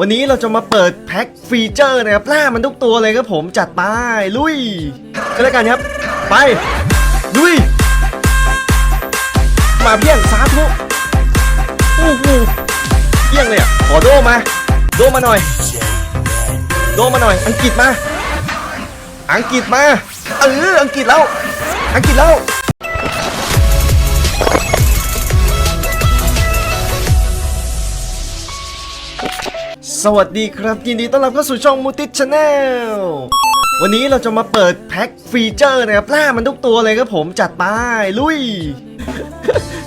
วันนี้เราจะมาเปิดแพ็คฟีเจอร์นะครับล่ามันทุกตัวเลยครับผมจัดไปลุยก็แล้วกันครับ ไป ลุย มาเพี้ยงสาธุโอ้โหเพี้ยงเลยอะขอโดมา โดมาหน่อย โดมาหน่อย อังกฤษมา อังกฤษมา เอออังกฤษแล้ว อังกฤษแล้ว สวัสดีครับ ยินดีต้อนรับเข้าสู่ช่องมูติชแนลวันนี้เราจะมาเปิดแพ็คฟีเจอร์นะครับล่ามันทุกตัวเลยครับผมจัดไปลุย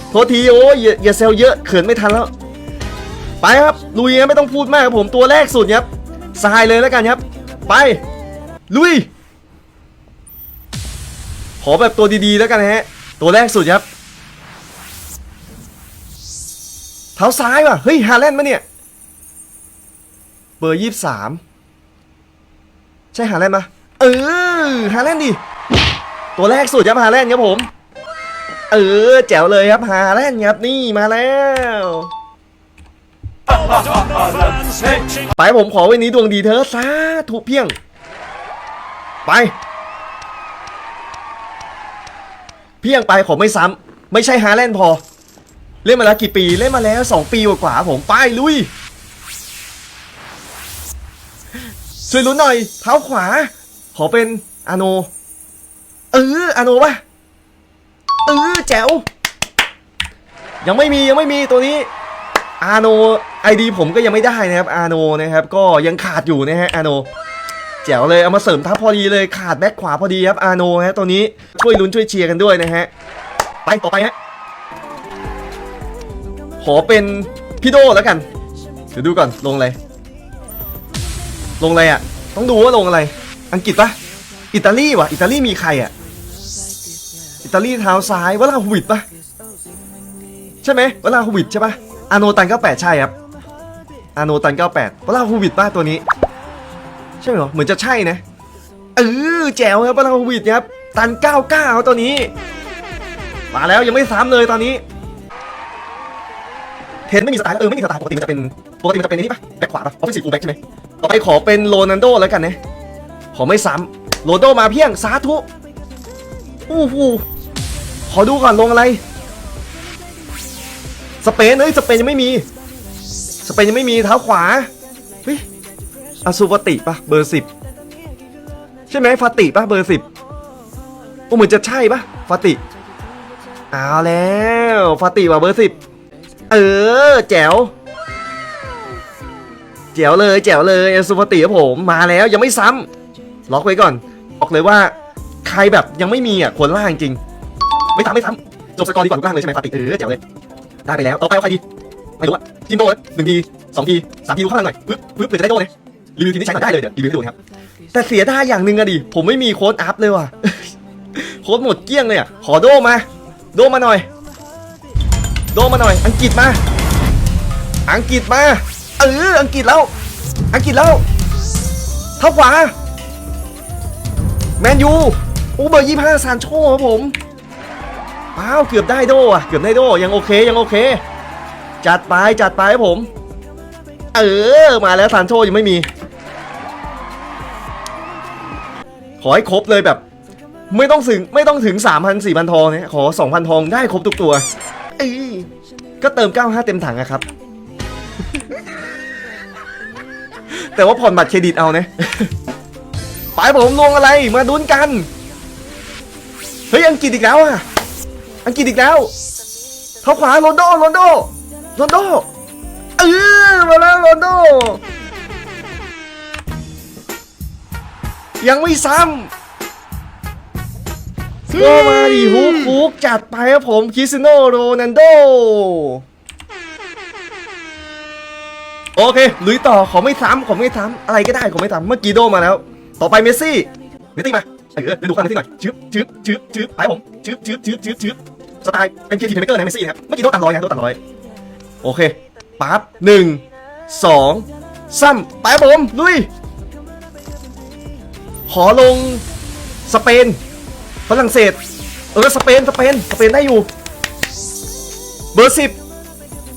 โทษทีโอ้ยอย่าเซลเยอะเขินไม่ทันแล้ว ไปครับ ลุยนะไม่ต้องพูดมากครับผมตัวแรกสุดครับสายเลยแล้วกันครับ ไป ลุย ขอแบบตัวดีๆแล้วกันนะฮะ ตัวแรกสุดครับเท้าซ้ายว่ะเฮ้ยฮาแลนด์มะเนี่ย เบอร์ยี่สามใช่ฮาแลนด์ปะเออฮาแลนด์ดิ ตัวแรกสุดครับฮาแลนด์ครับผม เออแจ๋วเลยครับฮาแลนด์ครับนี่มาแล้ว ไปผมขอวันนี้ดวงดีเธอะสาธุเพียง ไป เพียงไปขอไม่ซ้ำไม่ใช่ฮาแลนด์พอ เล่นมาแล้วกี่ปีเล่นมาแล้ว 2 ปีกว่าผมไปลุย ช่วยลุ้นหน่อย เท้าขวา ขอเป็นอาโน เอออาโนปะเออแจ๋ว ยังไม่มียังไม่มีตัวนี้ อาโนไอดีผมก็ยังไม่ได้นะครับ อาโนนะครับ ก็ยังขาดอยู่นะฮะ อาโน แจ๋วเลย เอามาเสริมทัพพอดีเลย ขาดแบ็คขวาพอดีครับ อาโนฮะ ตัวนี้ ช่วยลุ้นช่วยเชียร์กันด้วยนะฮะ ไปต่อไปฮะ ขอเป็นพี่โดแล้วกัน เดี๋ยวดูก่อนลงอะไร ลงอะไรอะ ต้องดูว่าลงอะไร อังกฤษปะอิตาลีวะอิตาลีมีใครอะ อิตาลีเท้าซ้ายวลาฮวิดปะใช่ไหมวลาฮวิดใช่ปะอาโนตัน98ใช่ครับอาโนตัน98วลาฮวิดปะตัวนี้ ใช่เหรอเหมือนจะใช่นะเออแจ๋วครับพลังวิดครับ ตัน99ตัวนี้ มาแล้วยังไม่ซ้ำเลยตอนนี้เทนไม่มีสไตล์เออไม่มีสไตล์ปกติมันจะเป็นปกติมันจะเป็นนี่ปะแบ็คขวาปะออฟฟิศฟูลแบ็คใช่ไหม ต่อไปขอเป็นโรนันโดแล้วกันนะ ขอไม่ซ้ำโรนโดมาเพียงสาธุโอ้โหขอดูก่อนลงอะไร สเปนเอ้ยสเปนยังไม่มี สเปนยังไม่มีเท้าขวาเฮ้ยอสุฟติปะเบอร์สิบใช่ไหมฟาติปะเบอร์สิบโอ้เหมือนจะใช่ปะฟาติเอาแล้วฟาติว่ะเบอร์สิบเออ แจ๋ว จ๋วเลยแจ๋วเลยอสุฟติครับผมมาแล้วยังไม่ซ้ำล็อกไว้ก่อน บอกเลยว่าใครแบบยังไม่มีอะควรล่างจริง ไม่ซ้ำไม่ซ้ำจบสกอร์ดีกว่าทุกล่างเลยใช่ไหมฟาติเออแจ๋วเลยได้ไปแล้วต่อไปเอาใครดีไม่รู้อะทีมโดเลยหนึ่งทีสองทีสามทีดูข้างหลังหน่อยปึ๊บปึ๊บเผื่อจะได้โดเลยรีวิวทีนี้ใช้ก่อนได้เลยเดี๋ยวรีวิวให้ดูครับแต่เสียดายอย่างหนึ่งอะดิผมไม่มีโค้ดอัพเลยว่ะโค้ดหมดเกลี้ยงเลยอะขอโดมา โดมาหน่อย โดมาหน่อย อังกฤษมา อังกฤษมา เอออังกฤษแล้ว อังกฤษแล้วเท้าขวาแมนยูอ้เบอร์ยี่ห้าซานโชครับผมอ้าวเกือบได้โดอะเกือบได้โดยังโอเคยังโอเค จัดไปจัดไปครับผม เออมาแล้วซานโชยังไม่มี ขอให้ครบเลยแบบ ไม่ต้องถึงไม่ต้องถึง 3,000 4,000 ทองเนี่ยขอ 2,000 ทองได้ครบทุกตัวอก็เติม 95 เต็มถังอะครับ แต่ว่าผ่อนบัตรเครดิตเอานะไปผมลงอะไรมาดุนกัน เฮ้ยอังกฤษอีกแล้วอะอังกฤษอีกแล้วเท้าขวาโรนโดโรนโดโรนโดเออมาแล้วโรนโด ยังไม่ซ้ำก็มาดิฮุกฮุกจัดไปครับผมคริสเตียโนโรนันโด โอเคลุยต่อขอไม่ซ้ำขอไม่ซ้ำอะไรก็ได้ขอไม่ซ้ำเมื่อกี้โดมาแล้ว ต่อไปเมสซี่เมสซี่มาเออไปดูข้างเมสซี่หน่อยชึบชึบชึบชึบไปผมชึบชึบชึบชึบชึบสไตล์เป็นเคทีเมเกอร์นะเมสซี่นะครับเมื่อกี้โดตัดร้อยนะโดตัดร้อยโอเคปั๊บหนึ่งสองซ้ำไปผมลุยขอลงสเปนฝรั่งเศสเออสเปนสเปนสเปนได้อยู่ เบอร์สิบ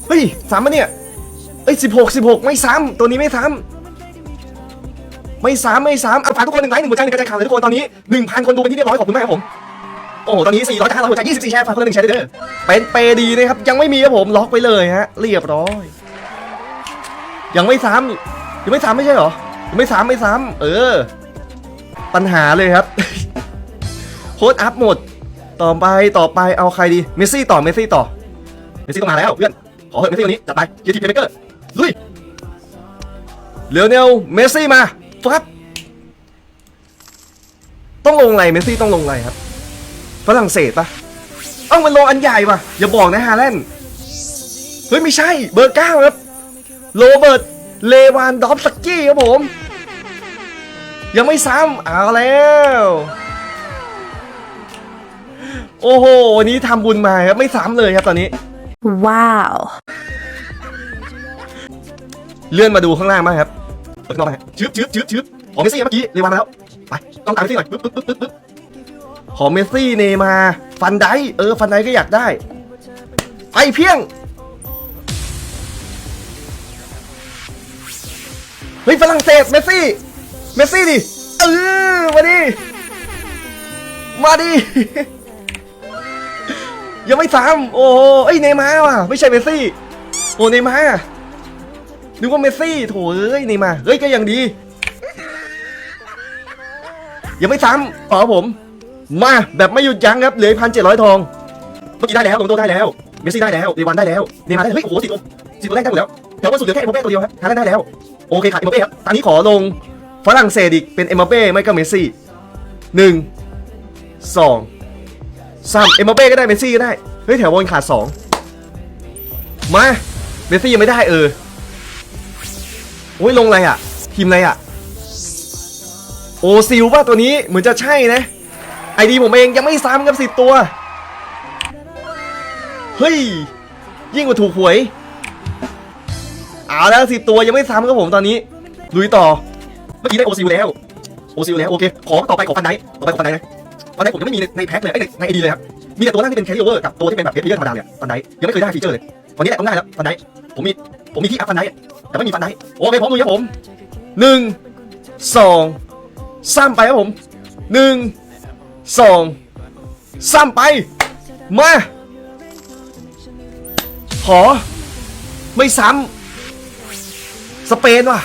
เฮ้ยสามมาเนี่ย เอ้ยสิบหกสิบหกไม่ซ้ำตัวนี้ไม่ซ้ำไม่ซ้ำไม่ซ้ำเอาฝากทุกคนหนึ่งไลค์หนึ่งหัวใจหนึ่งกระจายข่าวเลยทุกคนตอนนี้หนึ่งพันคนดูเป็นที่เรียบร้อยขอบคุณมากครับผม โอ้ตอนนี้สี่ร้อยห้าร้อยหัวใจยี่สิบสี่แชร์ฝากคนละหนึ่งแชร์ด้วยเด้อเป็นเปดีนะครับยังไม่มีครับผมล็อกไปเลยฮะเรียบร้อย ยังไม่ซ้ำยังไม่ซ้ำไม่ใช่หรอยังไม่ซ้ำไม่ซ้ำเออ ปัญหาเลยครับโค้ดอัพหมดต่อไปต่อไปเอาใครดีเมสซี่ต่อเมสซี่ต่อเมสซี่ต้องมาแล้วเพื่อนขอเถอะเมสซี่วันนี้จัดไปเกียร์ทีเพเกอร์ ลุยเลโอเนลเมสซี่มาฟับต้องลงอะไรเมสซี่ต้องลงอะไรครับฝรั่งเศสปะเอ้ามันลงอันใหญ่ปะอย่าบอกนะฮาแลนด์เฮ้ยไม่ใช่เบอร์เก้าครับโรเบิร์ตเลวานดอฟสกี้ครับผม ยังไม่ซ้ำเอาแล้ว โอ้โหวันนี้ทำบุญมาครับ ไม่ซ้ำเลยครับตอนนี้ Wow. เลื่อนมาดูข้างล่างมางครับเปิดนอกมาฮะชึบชึบชึบชึบขอเมสซี่เมื่อกี้เรวานมาแล้วไปต้องการเมสซี่หน่อยปึ๊บปึ๊บปึ๊บปึ๊บปึ๊บขอเมสซี่เนย์มาร์ฟันไดค์เออฟันไดค์ก็อยากได้ไปเพียงเฮ้ยฝรั่งเศสเมสซี่เมสซี่ดิเออมาดิมาดิยังไม่ซ้ำโอ้โหเอ้ยเนย์มาร์ว่ะไม่ใช่เมสซี่โอ้เนย์มาร์ นึกว่าเมสซี่โถเอ้ยนี่มาเฮ้ยก็ยังดียังไม่ซ้ำขอผม มาแบบไม่หยุดยั้งครับเหลือพันเจ็ดร้อยทองเมื่อกี้ได้แล้วโรนลโดได้แล้วเมสซี่ได้แล้วเดวันได้แล้วเนมาได้เฮ้ยโอ้โหสี่ตัวสี่ตัวแรกได้หมดแล้วแต่ว่าสุดเหลือแค่เอ็มบัปเป้ตัวเดียวครับฮาแลนด์ได้แล้วโอเคขาดเอ็มบัปเป้ครับตอนนี้ขอลงฝรั่งเศสอีกเป็นเอ็มบัปเป้ไม่ก็เมสซี่หนึ่งสองสามเอ็มบัปเป้ก็ได้เมสซี่ก็ได้เฮ้ยแถวบนขาดสองมาเมสซี่ยังไม่ได้เออ อ้ยลงอะไรอะ ทีมอะไรอะ โอซิลป่ะตัวนี้เหมือนจะใช่นะไอดีผมเองยังไม่ซ้ำกับสิบตัว เฮ้ย ยิ่งกว่าถูกหวยเอาแล้วสิบตัวยังไม่ซ้ำกับผมตอนนี้ ลุยต่อ เมื่อกี้ได้โอซิลแล้ว โอซิลแล้วโอเค ขอต่อไปขอฟันไดต่อไปขอฟันไดนะฟันไดผมยังไม่มีในแพ็คเลยเอ้ยในไอดีเลยครับ มีแต่ตัวล่างที่เป็นแคริโอเวอร์กับตัวที่เป็นแบบเพชรธรรมดาเนี่ยฟันไดยังไม่เคยได้ฟีเจอร์เลยวันนี้แหละต้องได้แล้วฟันไดผมมี ผมมีที่อัพฟันไดแต่ไม่มีฟันไดโอเคพร้อมลุยครับผมหนึ่งสองสามไปครับผมหนึ่งสองสามไป มา ขอ ไม่ซ้ำสเปนว่ะ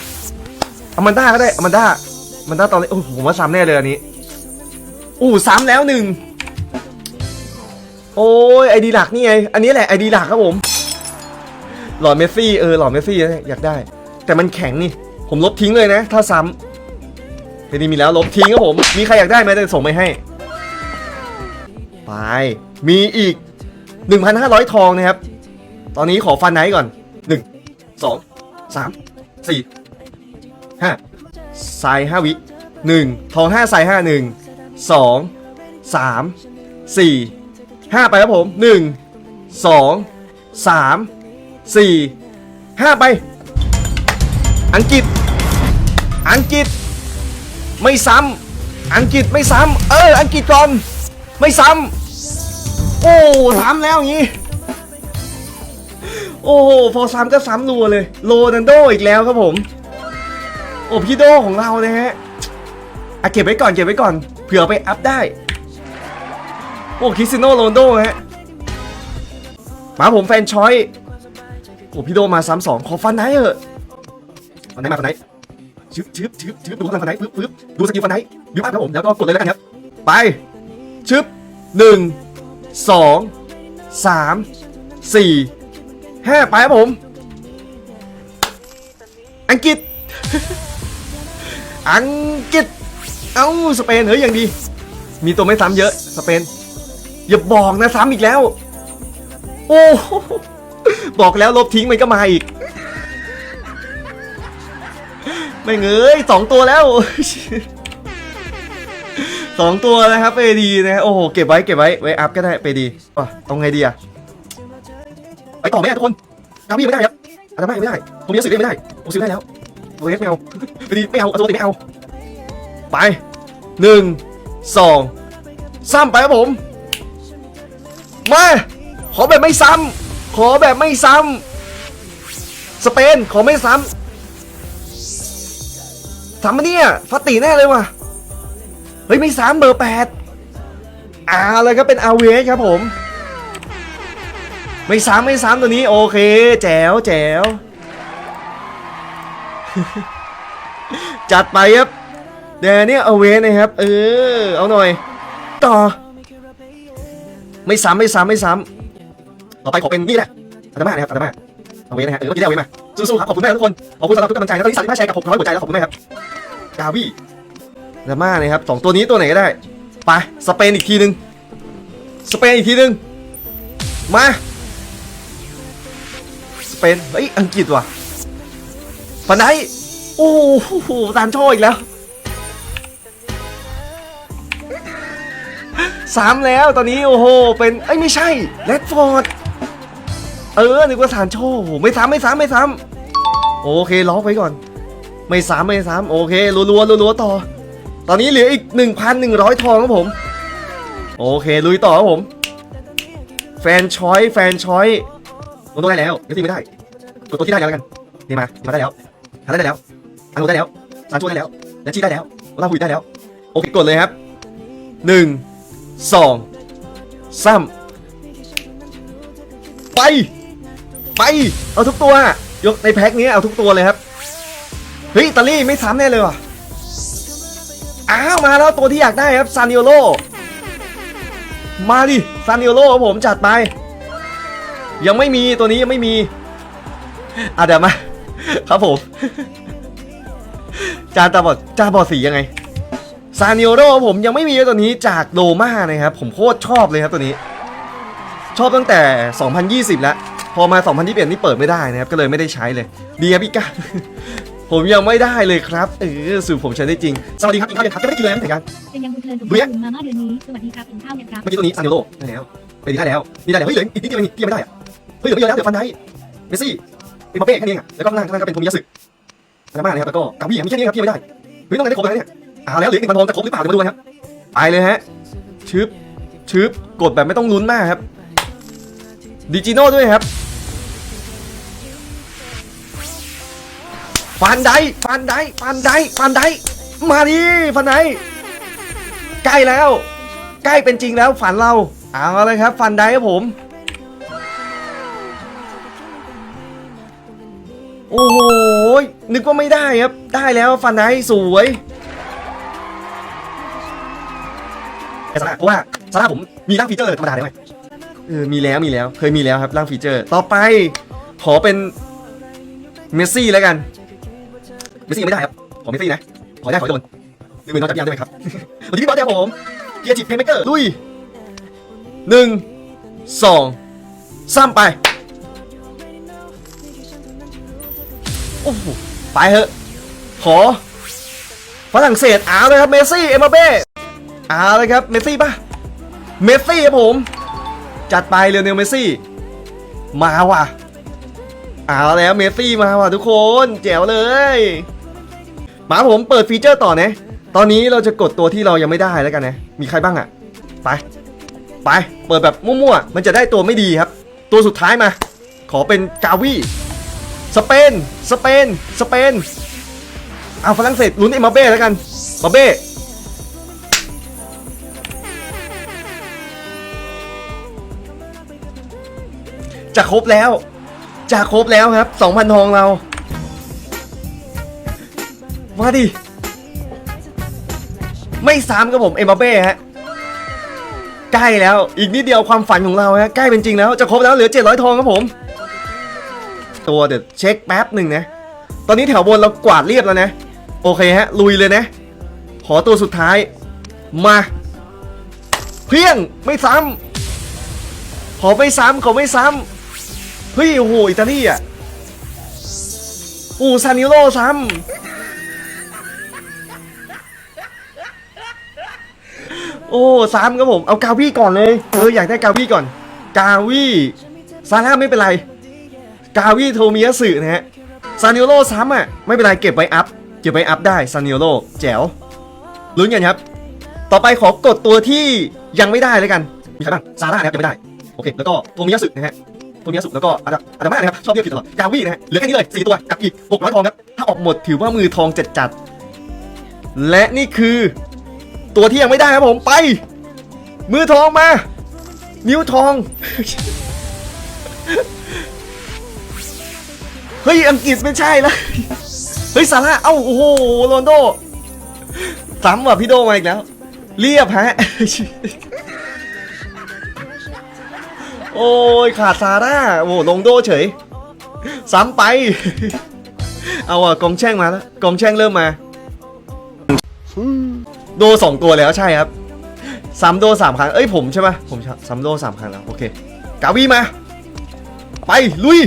อมันด้าก็ได้อมันด้าอมันด้าตอนนี้โอ้ผมว่าซ้ำแน่เลยอันนี้อู้ซ้ำแล้วหนึ่งโอ้ยไอดีหลักนี่ไง อันนี้แหละไอดีหลักครับผม หลอดเมสซี่เออหลอดเมสซี่อยากได้ แต่มันแข็งนี่ ผมลบทิ้งเลยนะ ถ้าซ้ำไอดีมีแล้วลบทิ้งครับผม มีใครอยากได้ไหมจะส่งไปให้ ไป มีอีก 1,500 ทองนะครับ ตอนนี้ขอฟันไหนก่อน 1 2 3 4 5สาย5วิ1ทอง5สาย5 1 2 3 4 5 ไปครับผม 1 2 3 สี่ห้าไป อังกฤษ อังกฤษ ไม่ซ้ำอังกฤษไม่ซ้ำเออ อังกฤษก่อน ไม่ซ้ำโอ้ซ้ำแล้วอย่างนี้ โอ้พอซ้ำก็ซ้ำรัวเลย โรนันโดอีกแล้วครับผม โอ้พี่โดของเรานะฮะอะเก็บไว้ก่อนเก็บไว้ก่อน เผื่อไปอัพได้ โอ้คริสติโนโรนโดฮะมาผมแฟนชอย อ้พี่โดมาซ้ำสองขอฟันไนเถอะฟันไนมาฟันไนชึบชึบชึบชึบดูข้างหลังฟันไนปึ๊บปึ๊บดูสกิลฟันไนท์บิวอัพครับผมแล้วก็กดเลยแล้วกันครับ ไปชึบหนึ่งสองสามสี่ห้าไปครับผม อังกฤษ อังกฤษ เอ้าสเปนเฮ้ยยังดี มีตัวไม่ซ้ำเยอะสเปน อย่าบอกนะซ้ำอีกแล้ว โอ้ บอกแล้วลบทิ้งมันก็มาอีก ไม่เงยสองตัวแล้วสองตัวนะครับไปดีนะฮะโอ้โหเก็บไว้เก็บไว้ไว้อัพก็ได้ไปดีว่ะเอาไงดีอะไปต่อไหมอะทุกคนกาบี้ไม่ได้ครับอาจจะไม่ไม่ได้ผมยังสื่อได้ไม่ได้ผมสื่อได้แล้วโอเล็กไม่เอาไปดีไม่เอาอาตัวติไม่เอาไปหนึ่งสองสามไปครับผมมาขอแบบไม่ซ้ำ ขอแบบไม่ซ้ำสสเปนขอไม่ซ้ำซ้ำมาเนี่ยฟัตติแน่เลยว่ะเฮ้ยไม่ซ้ำเบอร์แปดอ่าเลยครับเป็นอาเวสครับผม ไม่ซ้ำไม่ซ้ำตัวนี้โอเคแจ๋วแจ๋วจัดไปครับเดนเนี่ยเอาเวสนะครับ เออ เอาหน่อย ต่อ ไม่ซ้ำไม่ซ้ำไม่ซ้ำ ต่อไปขอเป็นนี่แหละอาตมานะครับอาตมาเอาเวสนะฮะเออเมื่อกี้ได้เวสมาสู้ๆครับขอบคุณมากทุกคนขอบคุณสำหรับทุกกำลังใจนะตอนนี้สามสิบห้าแชร์กับหกร้อยหัวใจแล้วขอบคุณมากครับกาวี่อาตมานะครับสองตัวนี้ตัวไหนก็ได้ไปสเปนอีกทีหนึ่งสเปนอีกทีหนึ่งมาสเปนเฮ้ยอังกฤษว่ะฟันไดโอ้โหตานโชอีกแล้วสามแล้วตอนนี้โอ้โหเป็นเอ้ยไม่ใช่เลดฟอร์ด เออนึกว่าสารโชว์ไม่ซ้ำไม่ซ้ำไม่ซ้ำโอเคล็อกไว้ก่อน ไม่ซ้ำไม่ซ้ำโอเครัวรัวๆรัวๆต่อ ตอนนี้เหลืออีก 1,100 ทองครับผม โอเคลุยต่อครับผม แฟนชอยแฟนชอยโอ้ตัวได้แล้วเดี๋ยวตีไม่ได้กดตัวที่ได้แล้วกันนี่มามาได้แล้วหาได้แล้วอันโนได้แล้วซานโชได้แล้วและชีได้แล้วลาหุยได้แล้ว โอเคกดเลยครับหนึ่งสองสามไป ไป เอาทุกตัวยกในแพ็คนี้เอาทุกตัวเลยครับ เฮ้ย ตาลี่ไม่ซ้ำแน่เลยว่ะ อ้าว มาแล้วตัวที่อยากได้ครับซานิโอโล มาดิซานิโอโลครับผมจัดไป ยังไม่มีตัวนี้ยังไม่มี อะเดี๋ยวมา ครับผม จานตาบอดจานบอดสียังไงซานิโอโรผมยังไม่มีตัวนี้จากโดมานะครับ ผมโคตรชอบเลยครับตัวนี้ ชอบตั้งแต่ 2020 แล้ว พอมา 2021นี่เปิดไม่ได้นะครับ ก็เลยไม่ได้ใช้เลย ดีครับพี่ก้า ผมยังไม่ได้เลยครับ เออสูตรผมใช้ได้จริง สวัสดีครับกินข้าวยังครับยังไม่ได้กินเลยนะแต่กัน เป็นยังบุญเพลินผมเบื่อคุณมาม่าเดือนนี้ สวัสดีครับกินข้าวยังครับ เมื่อกี้ตัวนี้ซานิโอโรได้แล้วไปดีได้แล้วนี่ได้แล้ว เฮ้ยเหลืออีกนิดเดียวเองนี่ที่ยังไม่ได้อะเฮ้ยเหลือไม่เยอะแล้ว เดี๋ยวฟันไดเมสซี่เอ็มบัปเป้แค่นี้เองอะแล้วก็ข้างล่างข้างล่างก็เป็นโทมิยาสึอานาม่านะครับแล้วก็กาบี้มีแค่นี้ครับที่ยังไม่ได้ เฮ้ยต้องการได้ครบแล้วเนี่ยเอาแล้วเหลืออีกหนึ่งพันทองจะครบหรือเปล่าเดี๋ยวมาดูกันครับไปเลยฮะชึบชึบกดแบบไม่ต้องลุ้นมากครับดิจิโน่ด้วยครับ ฟันไดฟันไดฟันไดฟันไดมาดิฟันไดใกล้แล้ว ใกล้เป็นจริงแล้วฝันเราเอาเลยครับ ฟันไดครับผม โอ้โหนึกว่าไม่ได้ครับ ได้แล้วฟันไดสวยแต่สาระเพราะว่าสาระผมมีร่างฟีเจอร์ธรรมดาได้ไหมเออมีแล้วมีแล้วเคยมีแล้วครับร่างฟีเจอร์ ต่อไปขอเป็นเมสซี่แล้วกัน เมสซี่ยังไม่ได้ครับ ขอเมสซี่นะ ขอได้ขอโดนหนึ่งหมื่นนอนจับยางได้ไหมครับวันนี้พี่บอสเดียวผมเกียร์จิบเพย์เมเกอร์ลุยหนึ่งสองสามไป โอ้โห ไปเถอะ ขอฝรั่งเศสเอาเลยครับ เมสซี่ เอ็มบัปเป้เอาเลยครับ เมสซี่ป่ะ เมสซี่ครับผม จัดไปเรียวเนลเมสซี่ มาว่ะเอาแล้วเมสซี่มาว่ะทุกคน แจ๋วเลย มาผมเปิดฟีเจอร์ต่อนะ ตอนนี้เราจะกดตัวที่เรายังไม่ได้แล้วกันนะ มีใครบ้างอะไป ไป เปิดแบบมั่วๆ มันจะได้ตัวไม่ดีครับ ตัวสุดท้ายมา ขอเป็นกาวีสเปน สเปน สเปน เอาฝรั่งเศสลุ้นเอ็มบัปเบ้แล้วกันบัปเบ้ จะครบแล้ว จะครบแล้วครับ 2,000ทองเรา มาดิ ไม่ซ้ำกับผมเอ็มบัปเป้ฮะใกล้แล้วอีกนิดเดียวความฝันของเราฮะใกล้เป็นจริงแล้วจะครบแล้วเหลือ 700 ทองครับผม ตัวเดี๋ยวเช็คแป๊บหนึ่งนะ ตอนนี้แถวบนเรากวาดเรียบแล้วนะ โอเคฮะ ลุยเลยนะ ขอตัวสุดท้าย มา เพียงไม่ซ้ำขอไม่ซ้ำขอไม่ซ้ำเฮ้ยโอ้โหอิตาลีอะโอ้ซานิโร่ซ้ำ โอ้ซ้ำครับผม เอากาวี่ก่อนเลย เอออยากได้กาวี่ก่อน กาวี่ซาร่าไม่เป็นไร กาวี่โทมิยาสึนะฮะ ซานิโร่ซ้ำอะ ไม่เป็นไรเก็บไว้อัพ เก็บไว้อัพได้ ซานิโร่แจ๋ว ลุ้นกันครับ ต่อไปขอกดตัวที่ยังไม่ได้แล้วกัน มีใครบ้าง ซาร่านะครับยังไม่ได้ โอเค แล้วก็โทมิยาสึนะฮะโทตัวนี้สุดแล้วก็อาจจะอาจจะมานะครับ ชอบเรียกผิดตลอด กาวี่นะฮะ เหลือแค่นี้เลยสี่ตัว กับอีกหกร้อยทองครับ ถ้าออกหมดถือว่ามือทองจัดจัดและนี่คือ ตัวที่ยังไม่ได้ครับผมไป มือทองมา นิ้วทอง เฮ้ย อังกฤษไม่ใช่แล้วเฮ้ยซาร่าเอ้าโอ้โหโรนโดซ้ำว่ะพี่โดมาอีกแล้ว เรียบฮะ โอ้ยขาดซาร่าโอ้โหลงโดเฉย ซ้ำไป เอาอะกองแช่งมาแล้ว กองแช่งเริ่มมา โดสองตัวแล้วใช่ครับซ้ำโดสามครั้ง เอ้ยผมใช่ปะผมซ้ำโดสามครั้งแล้ว โอเค กาวีมา ไป ลุย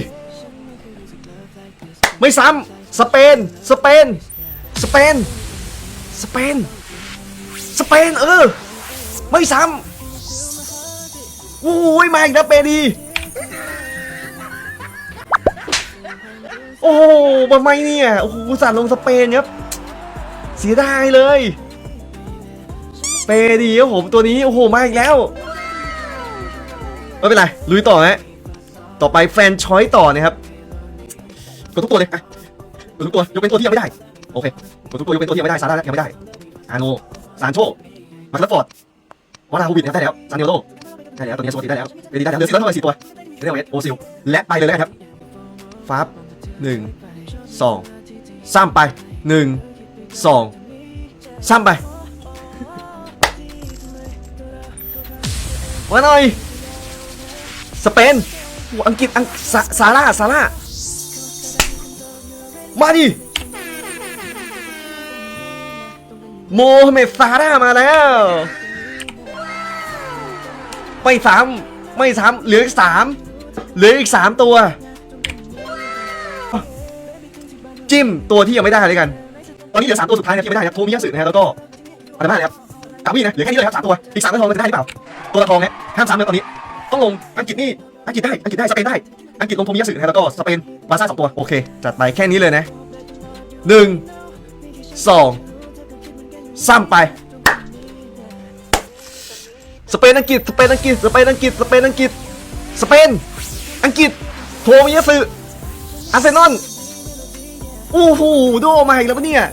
ไม่ซ้ำสเปน สเปน สเปน สเปน สเปน เออ ไม่ซ้ำโอ้ยมาอีกแล้วเปดี โอ้โหทำไมเนี่ย โอ้โหอุตสาห์ลงสเปนครับ เสียดายเลย เปดีครับผมตัวนี้โอ้โหมาอีกแล้วไม่เป็นไรลุยต่อฮะต่อไปแฟนชอยต่อนะครับกดทุกตัวเลยอะกดทุกตัวยกเป็นตัวที่ยังไม่ได้โอเคกดทุกตัวยกเป็นตัวที่ยังไม่ได้ซาร่ายังไม่ได้อาโนซานโชมาร์คฟอร์ดวานาฮูบิดได้แล้วซานเนโลได้แล้วตัวนี้สวัสดีได้แล้วเบดีได้แล้วเหลือสี่แล้วเท่าไหร่สี่ตัวเรเวสโอซิลและไปเลยแล้วครับฟับหนึ่งสองสามไปหนึ่งสองสามไป มาหน่อยสเปนอังกฤษอังซาซาร่าซาร่ามาดิโมฮัมเหม็ดซาร่ามาแล้ว ไม่ซ้ำไม่ซ้ำเหลืออีกสามเหลืออีกสามตัว จิ้มตัวที่ยังไม่ได้เลยกัน ตอนนี้เหลือสามตัวสุดท้ายนะที่ไม่ได้ครับโทมิยาสึนะฮะแล้วก็อะไรบ้างนะครับ กาวี่นะเหลือแค่นี้เลยครับสามตัวอีกสามตัวทองมันจะได้หรือเปล่าตัวละทองเนี่ยห้ามซ้ำเลยตอนนี้ ต้องลงอังกฤษนี่อังกฤษได้อังกฤษได้สเปนได้อังกฤษลงโทมิยาสึนะแล้วก็สเปนบาร์ซ่าสองตัวโอเค จัดไปแค่นี้เลยนะหนึ่งสองซ้ำไปสเปนอังกฤษสเปนอังกฤษสเปนอังกฤษสเปนอังกฤษสเปนอังกฤษโทมิยาสึอาร์เซนอลโอ้โหโดมาอีกแล้วปะเนี่ย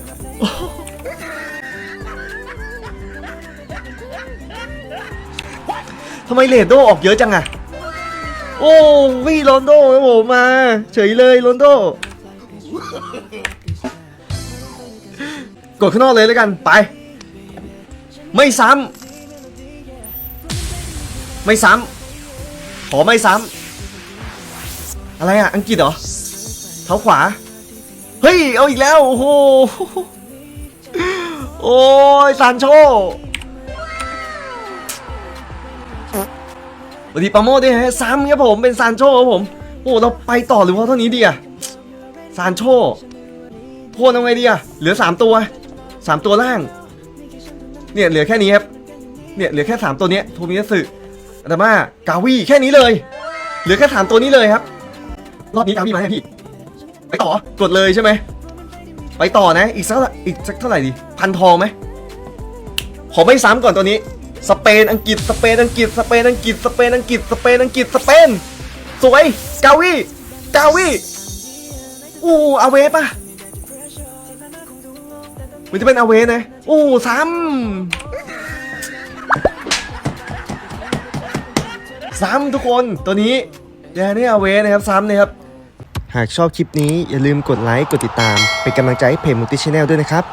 ทำไมเลดโดออกเยอะจังอะโอ้วิโรนโดครับผมมา เฉยเลยโรนโด กดข้างนอกเลยแล้วกันไป ไม่ซ้ำไม่ซ้ำขอไม่ซ้ำอะไรอะอังกฤษเหรอเท้าขวา เฮ้ย เอาอีกแล้ว โอ้โหโอ้ยซานโช วัสดีปาโมด้วยฮะซ้ำครับผมเป็นซานโชครับผม โอ้เราไปต่อหรือว่าเท่านี้ดีอะซานโชโพนเอาไงดีอะเหลือสามตัวสามตัวล่าง เนี่ยเหลือแค่นี้ครับ เนี่ยเหลือแค่สามตัวเนี้ยโทมิยาสึอาดามากาวีแค่นี้เลย เหลือแค่สามตัวนี้เลยครับ รอบนี้กาวีมาให้พี่ ไปต่อกดเลยใช่ไหม ไปต่อนะ อีกสักอีกสักเท่าไหร่ดี พันทองไหมขอไม่ซ้ำก่อนตัวนี้ สเปนอังกฤษสเปนอังกฤษสเปนอังกฤษสเปนอังกฤษสเปนอังกฤษสเปนสวยกาวีกาวีอู้อาเวปะมันจะเป็นอาเวนะอู้ซ้ำซ้ำทุกคนตัวนี้แดนนี่อาเวนะครับซ้ำนะครับ หากชอบคลิปนี้อย่าลืมกดไลค์กดติดตาม เป็นกำลังใจให้เพจมูติชแนลด้วยนะครับ